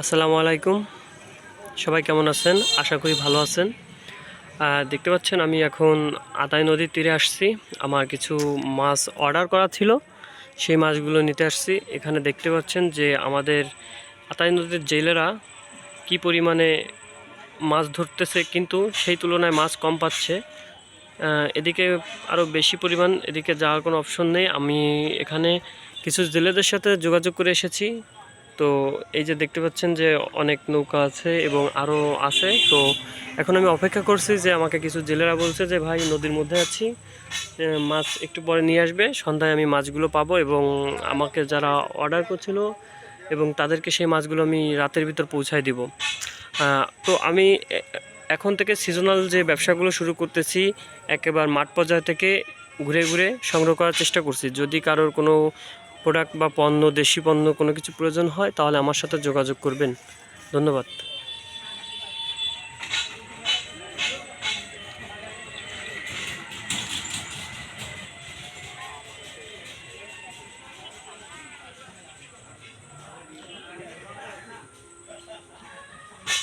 আসসালামু আলাইকুম। সবাই কেমন আছেন? আশা করি ভালো আছেন। দেখতে পাচ্ছেন আমি এখন আতাই নদীর তীরে আসছি। আমার কিছু মাছ অর্ডার করা ছিল, সেই মাছগুলো নিতে আসছি। এখানে দেখতে পাচ্ছেন যে আমাদের আতাই নদীর জেলেরা কি পরিমাণে মাছ ধরতেছে কিন্তু সেই তুলনায় মাছ কম পাচ্ছে। এদিকে আরও বেশি পরিমাণ, এদিকে যাওয়ার কোনো অপশন নেই। আমি এখানে কিছু জেলেদের সাথে যোগাযোগ করে এসেছি। তো এই যে দেখতে পাচ্ছেন যে অনেক নৌকা আছে এবং আরও আছে। তো এখন আমি অপেক্ষা করছি যে আমাকে কিছু জেলেরা বলছে যে, ভাই, নদীর মধ্যে আছি। মাছ একটু পরে নিয়ে আসবে। সন্ধ্যায় আমি মাছগুলো পাবো এবং আমাকে যারা অর্ডার করছিল এবং তাদেরকে সেই মাছগুলো আমি রাতের ভিতর পৌঁছায় দিব। তো আমি এখন থেকে সিজনাল যে ব্যবসাগুলো শুরু করতেছি, একেবারে মাঠ পর্যায় থেকে ঘুরে ঘুরে সংগ্রহ করার চেষ্টা করছি। যদি কারোর কোনো প্রোডাক্ট বা পণ্য, দেশি পণ্য কোনো কিছু প্রয়োজন হয়, তাহলে আমার সাথে যোগাযোগ করবেন। ধন্যবাদ।